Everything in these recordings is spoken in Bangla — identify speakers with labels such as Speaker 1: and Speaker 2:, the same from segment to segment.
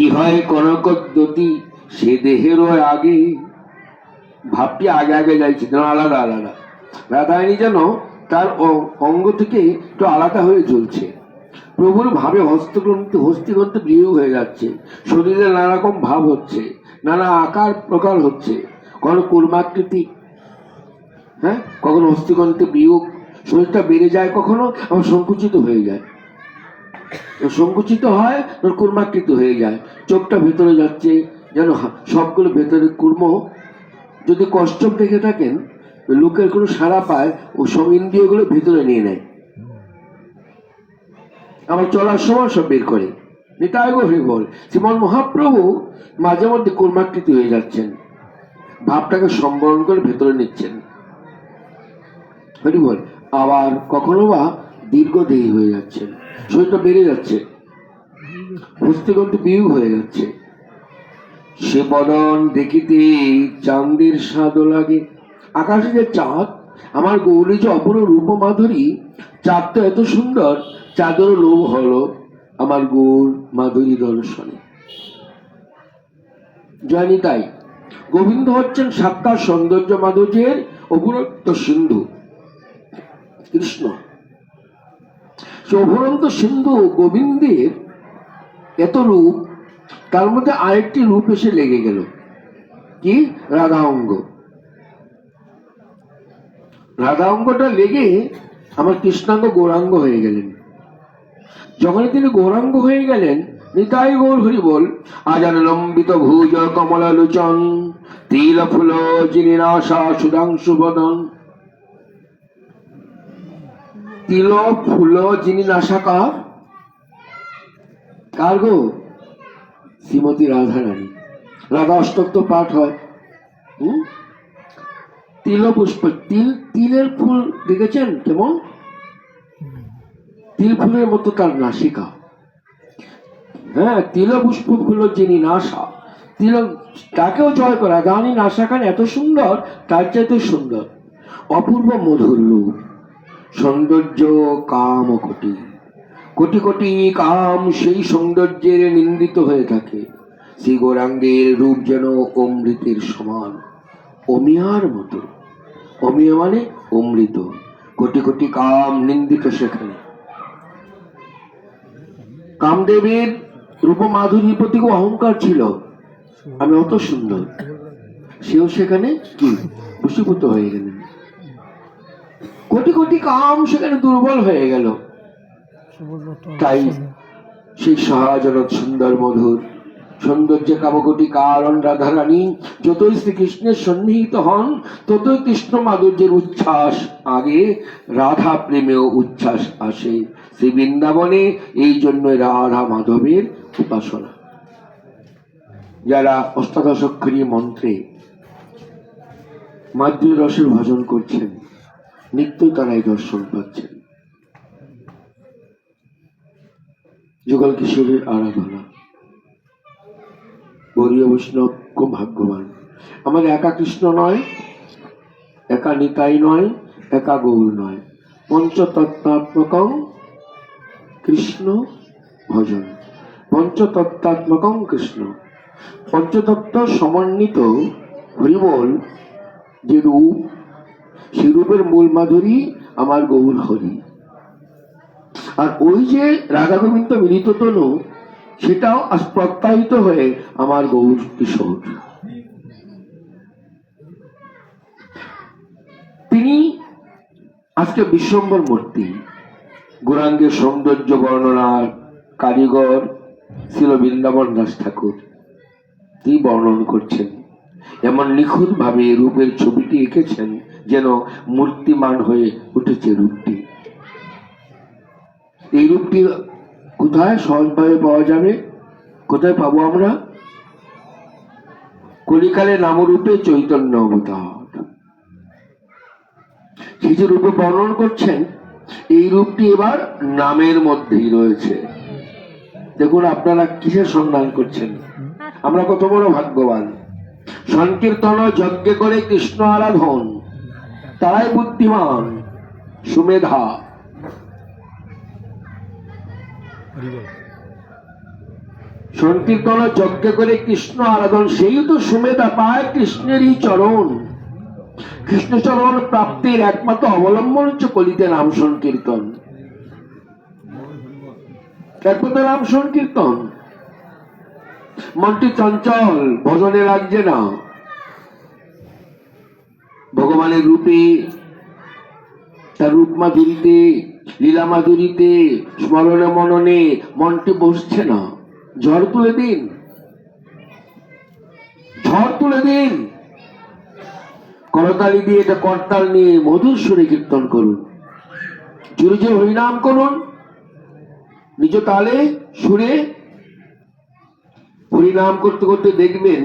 Speaker 1: কি হয় কনকদ্যতি সে দেহেরও আগে ভাবটি আগে আগে যাইছে যেন আলাদা আলাদা রাধায়ণী যেন তার অঙ্গ থেকে একটু আলাদা হয়ে চলছে প্রভুর ভাবে হস্তগ্রন্থ হস্তিগ্রন্থ বিয়ে হয়ে যাচ্ছে শরীরে নানারকম ভাব হচ্ছে নানা আকার প্রকার হচ্ছে কখনো কুর্মাকৃতি হ্যাঁ কখনো হস্তিগ্রন্থ বিয়োগ শরীরটা বেড়ে যায় কখনো আবার সংকুচিত হয়ে যায় সংকুচিত হয় কুর্মাকৃত হয়ে যায় চোখটা ভেতরে যাচ্ছে যেন সবগুলো ভেতরে কুর্ম যদি কষ্ট দেখে থাকেন লোকের কোনো সারা পায় ও সব ইন্দ্রিয়গুলো ভেতরে নিয়ে নেয় আমার চলার সময় সব বের করে নিতায়গ শ্রীমন মহাপ্রভু মাঝে মধ্যে কুর্মাকৃতি হয়ে যাচ্ছেন ভাবটাকে সম্বরণ করে ভেতরে নিচ্ছেন হরি আবার কখনো বা দীর্ঘদেহী হয়ে যাচ্ছে শরীরটা বেড়ে যাচ্ছে হস্তিগন্ত বিউ হয়ে যাচ্ছে সে বদন দেখিতে চাঁদের স্বাদ লাগে আকাশে যে চাঁদ আমার গৌরী যে অপর রূপ মাধুরী চাঁদ তো এত সুন্দর চাঁদের লোভ হলো আমার গৌর মাধুরী দর্শনে জানি তাই গোবিন্দ হচ্ছেন সাক্ষাৎ সৌন্দর্য মাধুর্যের অপুরত্ব সিন্ধু কৃষ্ণ চৌভরন্ত সিন্ধু গোবিন্দের এত রূপ তার মধ্যে আরেকটি রূপ এসে লেগে গেল কি রাধা অঙ্গ রাধা অঙ্গটা লেগে আমার কৃষ্ণাঙ্গ গৌরাঙ্গ হয়ে গেলেন যখন তিনি গৌরাঙ্গ হয়ে গেলেন নিতাই গৌর হরি বল আজান লম্বিত ভুজ কমলা লোচন তিল ফুল জিনিরাশা সুধাংশু বদন তিল ফুল যিনি নাশাকা কার গো শ্রীমতী রাধারানী রাধা অষ্টক তো পাঠ হয় হুম তিল পুষ্প তিল তিলের ফুল দেখেছেন কেমন তিল ফুলের মতো তার নাসিকা হ্যাঁ তিল পুষ্প ফুল যিনি নাশা তিল তাকেও জয় করা রাধারানী নাশা খান এত সুন্দর তার চাইতে সুন্দর অপূর্ব মধুর রূপ সৌন্দর্য কাম কোটি কোটি কোটি কাম সেই সৌন্দর্যের নিন্দিত হয়ে থাকে শ্রী গৌরাঙ্গের রূপ যেন অমৃতের সমান অমিয়ার মতো অমিয়া মানে অমৃত কোটি কোটি কাম নিন্দিত সেখানে কামদেবের মাধুরীর প্রতি অহংকার ছিল আমি অত সুন্দর সেও সেখানে কি বসীভূত হয়ে গেলেন কোটি কোটি কাম সেখানে দুর্বল হয়ে গেল তাই সেই সহাজনত সুন্দর মধুর সৌন্দর্যে কামকটি কারণ রাধারানী যতই শ্রীকৃষ্ণের সন্নিহিত হন ততই কৃষ্ণ মাধুর্যের উচ্ছ্বাস আগে রাধা প্রেমেও উচ্ছ্বাস আসে শ্রী বৃন্দাবনে এই জন্য রাধা মাধবের উপাসনা যারা অষ্টাদশক্ষরী মন্ত্রে মাদ্রী রসের ভজন করছেন নিত্য তারাই দর্শন পাচ্ছেন যুগল কিশোরের আরাধনা বরীয় বৈষ্ণব খুব ভাগ্যবান আমার একা কৃষ্ণ নয় একা নিতাই নয় একা গৌর নয় পঞ্চতত্ত্বাত্মক কৃষ্ণ ভজন পঞ্চতত্ত্বাত্মক কৃষ্ণ পঞ্চতত্ত্ব সমন্বিত হরিবল যে রূপ সেরূপের মূল মাধুরী আমার গৌর হরি আর ওই যে গোবিন্দ মিলিত তনু সেটাও প্রত্যাহিত হয়ে আমার গৌর কিশোর তিনি আজকে বিশ্বম্বর মূর্তি গুরাঙ্গের সৌন্দর্য বর্ণনার কারিগর ছিল বৃন্দাবন দাস ঠাকুর তিনি বর্ণন করছেন এমন নিখুঁত ভাবে রূপের ছবিটি এঁকেছেন যেন মূর্তিমান হয়ে উঠেছে রূপটি এই রূপটি কোথায় সহজভাবে পাওয়া যাবে কোথায় পাবো আমরা কলিকালে নামরূপে চৈতন্য অবতার সে যে রূপে বর্ণন করছেন এই রূপটি এবার নামের মধ্যেই রয়েছে দেখুন আপনারা কিসের সন্ধান করছেন আমরা কত বড় ভাগ্যবান সংকীর্তন যজ্ঞ করে কৃষ্ণ আরাধন তারাই বুদ্ধিমান সুমেধা সংকীর্তন যজ্ঞ করে কৃষ্ণ আরাধন সেই তো সুমেধা পায় কৃষ্ণেরই চরণ কৃষ্ণচরণ প্রাপ্তির একমাত্র অবলম্বন হচ্ছে কলিতে নাম সংকীর্তন একমাত্র নাম সংকীর্তন মনটি চঞ্চল ভজনে লাগছে না ভগবানের রূপে তার রূপ মাধুরীতে লীলা মাধুরীতে স্মরণে মননে মনটি বসছে না ঝড় তুলে দিন ঝড় তুলে দিন করতালি দিয়ে এটা করতাল নিয়ে মধুর সুরে কীর্তন করুন জুড়ে যে হরিনাম করুন নিজ তালে সুরে পরিণাম করতে করতে দেখবেন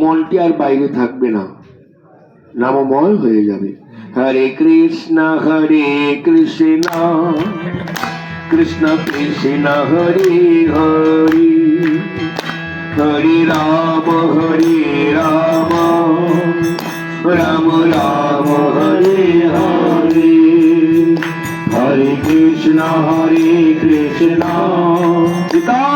Speaker 1: মলটি আর বাইরে থাকবে না নামময় হয়ে যাবে হরে কৃষ্ণ হরে কৃষ্ণ কৃষ্ণ কৃষ্ণ হরে হরি হরি রাম হরে রাম রাম রাম হরে হরি হরে কৃষ্ণ হরে কৃষ্ণ সীতা